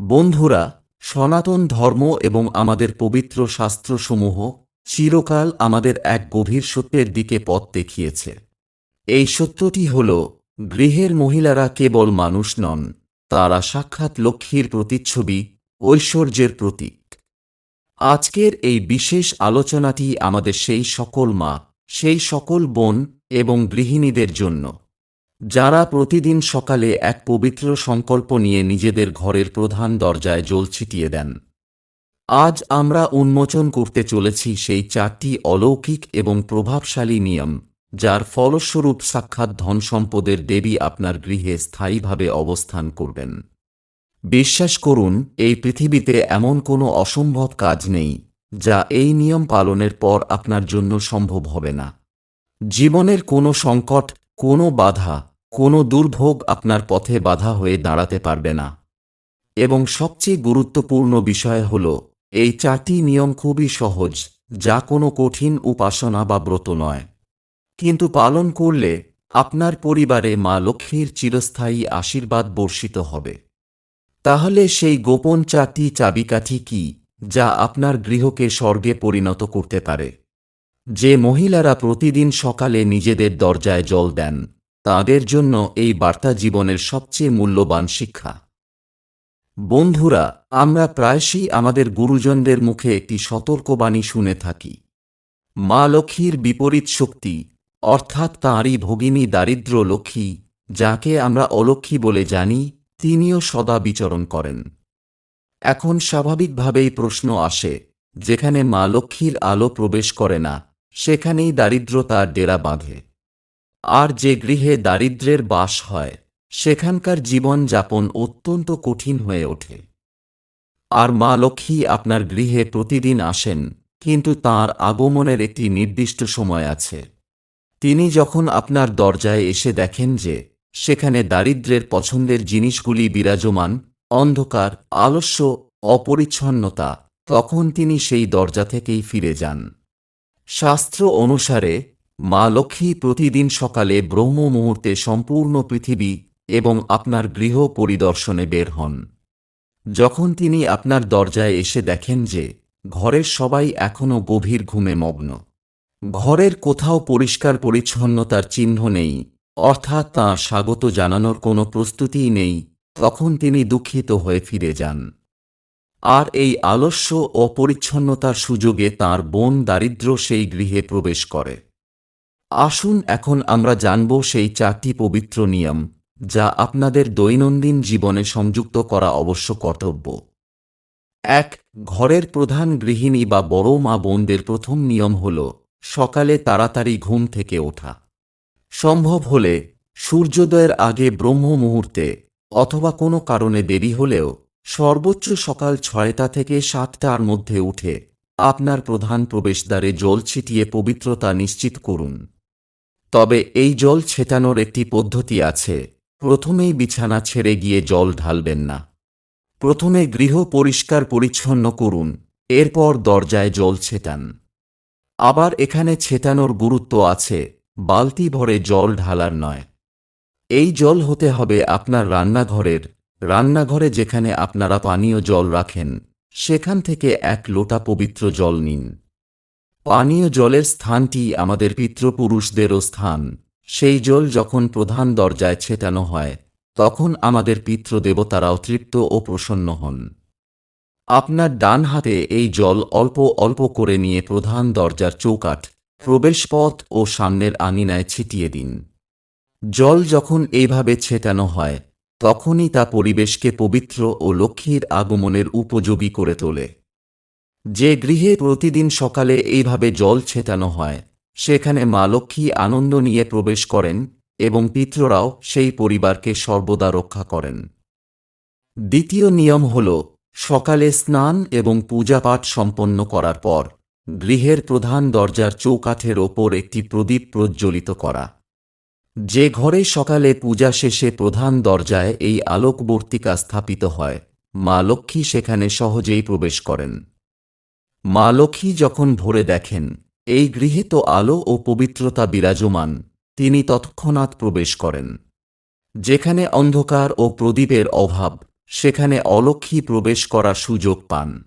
বন্ধুরা, সনাতন ধর্ম এবং আমাদের পবিত্র শাস্ত্রসমূহ চিরকাল আমাদের এক গভীর সত্যের দিকে পথ দেখিয়েছে। এই সত্যটি হল, গৃহের মহিলারা কেবল মানুষ নন, তারা সাক্ষাৎ লক্ষ্মীর প্রতিচ্ছবি, ঐশ্বর্যের প্রতীক। আজকের এই বিশেষ আলোচনাটি আমাদের সেই সকল মা, সেই সকল বোন এবং গৃহিণীদের জন্য। যারা প্রতিদিন সকালে এক পবিত্র সংকল্প নিয়ে নিজেদের ঘরের প্রধান দরজায় জল ছিটিয়ে দেন। আজ আমরা উন্মোচন করতে চলেছি সেই চারটি অলৌকিক এবং প্রভাবশালী নিয়ম, যার ফলস্বরূপ সাক্ষাৎ ধনসম্পদের দেবী আপনার গৃহে স্থায়ীভাবে অবস্থান করবেন। বিশ্বাস করুন, এই পৃথিবীতে এমন কোনো অসম্ভব কাজ নেই, যা এই নিয়ম পালনের পর আপনার জন্য সম্ভব হবে না। জীবনের কোনো সংকট, কোনো বাধা কোনো দুর্ভোগ আপনার পথে বাধা হয়ে দাঁড়াতে পারবে না। এবং সবচেয়ে গুরুত্বপূর্ণ বিষয় হল, এই চারটি নিয়ম খুবই সহজ, যা কোনো কঠিন উপাসনা বা ব্রত নয়। কিন্তু পালন করলে আপনার পরিবারে মা লক্ষ্মীর চিরস্থায়ী আশীর্বাদ বর্ষিত হবে। তাহলে সেই গোপন চারটি চাবিকাঠি কি, যা আপনার গৃহকে স্বর্গে পরিণত করতে পারে? যে মহিলারা প্রতিদিন সকালে নিজেদের দরজায় জল দেন। তাদের জন্য এই বার্তা জীবনের সবচেয়ে মূল্যবান শিক্ষা। বন্ধুরা, আমরা প্রায়শই আমাদের গুরুজনদের মুখে একটি সতর্কবাণী শুনে থাকি। মা লক্ষ্মীর বিপরীত শক্তি, অর্থাৎ তাঁরই ভগিনী দারিদ্র লক্ষ্মী, যাকে আমরা অলক্ষ্মী বলে জানি, তিনিও সদা বিচরণ করেন। এখন স্বাভাবিকভাবেই প্রশ্ন আসে, যেখানে মা লক্ষ্মীর আলো প্রবেশ করে না, সেখানেই দারিদ্র তার ডেরা বাঁধে। আর যে গৃহে দারিদ্র্যের বাস হয়, সেখানকার জীবন যাপন অত্যন্ত কঠিন হয়ে ওঠে। আর মা লক্ষ্মী আপনার গৃহে প্রতিদিন আসেন, কিন্তু তার আগমনের একটি নির্দিষ্ট সময় আছে। তিনি যখন আপনার দরজায় এসে দেখেন যে, সেখানে দারিদ্র্যের পছন্দের জিনিসগুলি বিরাজমান, অন্ধকার, আলস্য, অপরিচ্ছন্নতা, তখন তিনি সেই দরজা থেকেই ফিরে যান। শাস্ত্র অনুসারে মা লক্ষ্মী প্রতিদিন সকালে ব্রহ্ম মুহূর্তে সম্পূর্ণ পৃথিবী এবং আপনার গৃহ পরিদর্শনে বের হন। যখন তিনি আপনার দরজায় এসে দেখেন যে ঘরের সবাই এখনও গভীর ঘুমে মগ্ন। ঘরের কোথাও পরিষ্কার পরিচ্ছন্নতার চিহ্ন নেই, অর্থাৎ তাঁর স্বাগত জানানোর কোনো প্রস্তুতিই নেই, তখন তিনি দুঃখিত হয়ে ফিরে যান। আর এই আলস্য অপরিচ্ছন্নতার সুযোগে তার বোন দারিদ্র সেই গৃহে প্রবেশ করে। আসুন এখন আমরা জানব সেই চারটি পবিত্র নিয়ম, যা আপনাদের দৈনন্দিন জীবনে সংযুক্ত করা অবশ্য কর্তব্য। এক, ঘরের প্রধান গৃহিণী বা বড় মা বোনদের প্রথম নিয়ম হল, সকালে তাড়াতাড়ি ঘুম থেকে ওঠা। সম্ভব হলে, সূর্যোদয়ের আগে ব্রহ্ম মুহূর্তে, অথবা কোনো কারণে দেরি হলেও, সর্বোচ্চ সকাল ছয়টা থেকে সাতটার মধ্যে উঠে, আপনার প্রধান প্রবেশদ্বারে জল ছিটিয়ে পবিত্রতা নিশ্চিত করুন। তবে এই জল ছেটানোর একটি পদ্ধতি আছে। প্রথমেই বিছানা ছেড়ে গিয়ে জল ঢালবেন না। প্রথমে গৃহ পরিষ্কার পরিচ্ছন্ন করুন, এরপর দরজায় জল ছেটান। আবার এখানে ছেটানোর গুরুত্ব আছে, বালতি ভরে জল ঢালার নয়। এই জল হতে হবে আপনার রান্নাঘরের, রান্নাঘরে যেখানে আপনারা পানীয় জল রাখেন, সেখান থেকে এক লোটা পবিত্র জল নিন। পানীয় জলের স্থানটি আমাদের পিতৃপুরুষদেরও স্থান। সেই জল যখন প্রধান দরজায় ছেটানো হয়, তখন আমাদের পিতৃদেবতারাও তৃপ্ত ও প্রসন্ন হন। আপনার ডান হাতে এই জল অল্প অল্প করে নিয়ে প্রধান দরজার চৌকাঠ, প্রবেশপথ ও সামনের আঙিনায় ছিটিয়ে দিন। জল যখন এইভাবে ছেটানো হয়, তখনই তা পরিবেশকে পবিত্র ও লক্ষ্মীর আগমনের উপযোগী করে তোলে। যে গৃহে প্রতিদিন সকালে এইভাবে জল ছেটানো হয়, সেখানে মা লক্ষ্মী আনন্দ নিয়ে প্রবেশ করেন এবং পিতৃরাও সেই পরিবারকে সর্বদা রক্ষা করেন। দ্বিতীয় নিয়ম হল, সকালে স্নান এবং পূজাপাঠ সম্পন্ন করার পর গৃহের প্রধান দরজার চৌকাঠের ওপর একটি প্রদীপ প্রজ্বলিত করা। যে ঘরে সকালে পূজা শেষে প্রধান দরজায় এই আলোকবর্তিকা স্থাপিত হয়, মা লক্ষ্মী সেখানে সহজেই প্রবেশ করেন। মা লক্ষ্মী যখন ভোরে দেখেন, এই গৃহে তো আলো ও পবিত্রতা বিরাজমান, তিনি তৎক্ষণাৎ প্রবেশ করেন। যেখানে অন্ধকার ও প্রদীপের অভাব, সেখানে অলক্ষী প্রবেশ করার সুযোগ পান।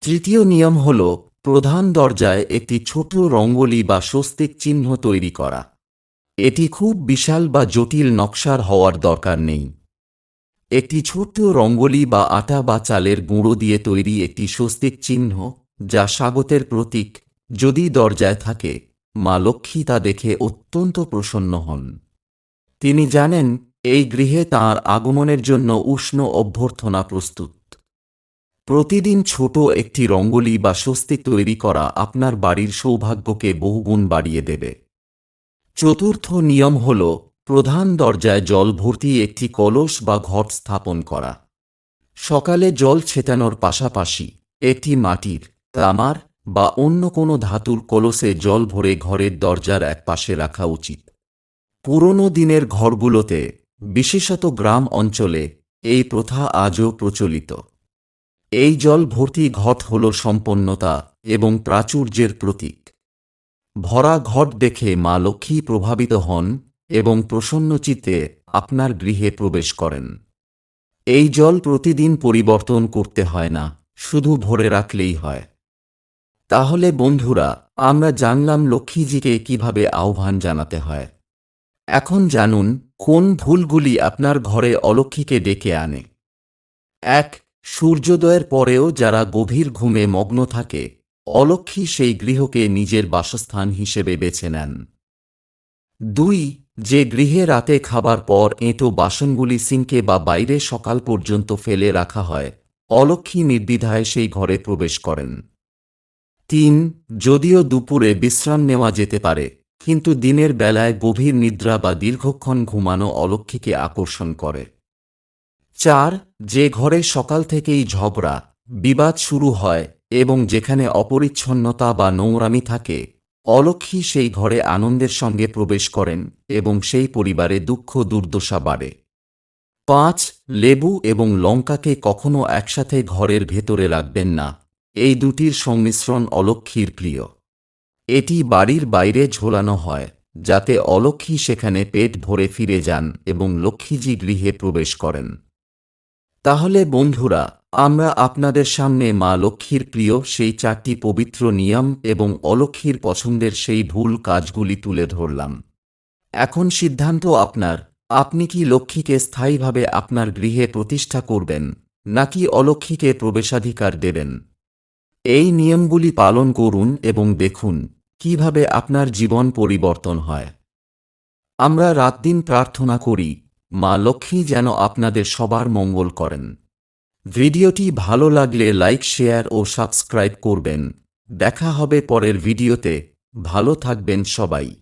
তৃতীয় নিয়ম হল, প্রধান দরজায় একটি ছোট রঙ্গলি বা স্বস্তিক চিহ্ন তৈরি করা। এটি খুব বিশাল বা জটিল নকশার হওয়ার দরকার নেই। একটি ছোট্ট রঙ্গলি বা আটা বা চালের গুঁড়ো দিয়ে তৈরি একটি স্বস্তিক চিহ্ন, যা স্বাগতের প্রতীক যদি দরজায় থাকে। মা লক্ষ্মী তা দেখে অত্যন্ত প্রসন্ন হন। তিনি জানেন, এই গৃহে তাঁর আগমনের জন্য উষ্ণ অভ্যর্থনা প্রস্তুত। প্রতিদিন ছোট একটি রঙ্গলি বা স্বস্তিক তৈরি করা আপনার বাড়ির সৌভাগ্যকে বহুগুণ বাড়িয়ে দেবে। চতুর্থ নিয়ম হল প্রধান দরজায় জল ভর্তি একটি কলস বা ঘট স্থাপন করা। সকালে জল ছেটানোর পাশাপাশি একটি মাটির, তামার বা অন্য কোনো ধাতুর কলসে জল ভরে ঘরের দরজার এক পাশে রাখা উচিত। পুরনো দিনের ঘরগুলোতে, বিশেষত গ্রাম অঞ্চলে, এই প্রথা আজও প্রচলিত। এই জল ভর্তি ঘট হল সম্পন্নতা এবং প্রাচুর্যের প্রতীক। ভরা ঘট দেখে মা লক্ষ্মী প্রভাবিত হন এবং প্রসন্নচিত্তে আপনার গৃহে প্রবেশ করেন। এই জল প্রতিদিন পরিবর্তন করতে হয় না, শুধু ভরে রাখলেই হয়। তাহলে বন্ধুরা, আমরা জানলাম লক্ষ্মীজিকে কীভাবে আহ্বান জানাতে হয়। এখন জানুন, কোন ভুলগুলি আপনার ঘরে অলক্ষীকে ডেকে আনে। এক, সূর্যোদয়ের পরেও যারা গভীর ঘুমে মগ্ন থাকে অলক্ষী সেই গৃহকে নিজের বাসস্থান হিসেবে বেছে নেন। দুই যে গৃহে রাতে খাবার পর এঁটো বাসনগুলি সিঙ্কে বা বাইরে সকাল পর্যন্ত ফেলে রাখা হয় অলক্ষী নির্দ্বিধায় সেই ঘরে প্রবেশ করেন। তিন, যদিও দুপুরে বিশ্রাম নেওয়া যেতে পারে, কিন্তু দিনের বেলায় গভীর নিদ্রা বা দীর্ঘক্ষণ ঘুমানো অলক্ষীকে আকর্ষণ করে। চার, যে ঘরে সকাল থেকেই ঝগড়া, বিবাদ শুরু হয় এবং যেখানে অপরিচ্ছন্নতা বা নোংরামি থাকে অলক্ষী সেই ঘরে আনন্দের সঙ্গে প্রবেশ করেন এবং সেই পরিবারে দুঃখ দুর্দশা বাড়ে। পাঁচ, লেবু এবং লঙ্কাকে কখনো একসাথে ঘরের ভেতরে রাখবেন না। এই দুটির সংমিশ্রণ অলক্ষীর প্রিয়। এটি বাড়ির বাইরে ঝোলানো হয়, যাতে অলক্ষী সেখানে পেট ভরে ফিরে যান এবং লক্ষ্মীজি গৃহে প্রবেশ করেন। তাহলে বন্ধুরা, আমরা আপনাদের সামনে মা লক্ষ্মীর প্রিয় সেই চারটি পবিত্র নিয়ম এবং অলক্ষীর পছন্দের সেই ভুল কাজগুলি তুলে ধরলাম। এখন সিদ্ধান্ত আপনার, আপনি কি লক্ষ্মীকে স্থায়ীভাবে আপনার গৃহে প্রতিষ্ঠা করবেন, নাকি অলক্ষীকে প্রবেশাধিকার দেবেন? এই নিয়মগুলি পালন করুন এবং দেখুন, কীভাবে আপনার জীবন পরিবর্তন হয়। আমরা রাতদিন প্রার্থনা করি মা লক্ষ্মী যেন আপনাদের সবার মঙ্গল করেন। ভিডিওটি ভালো লাগলে লাইক, শেয়ার ও সাবস্ক্রাইব করবেন। দেখা হবে পরের ভিডিওতে। ভালো থাকবেন সবাই।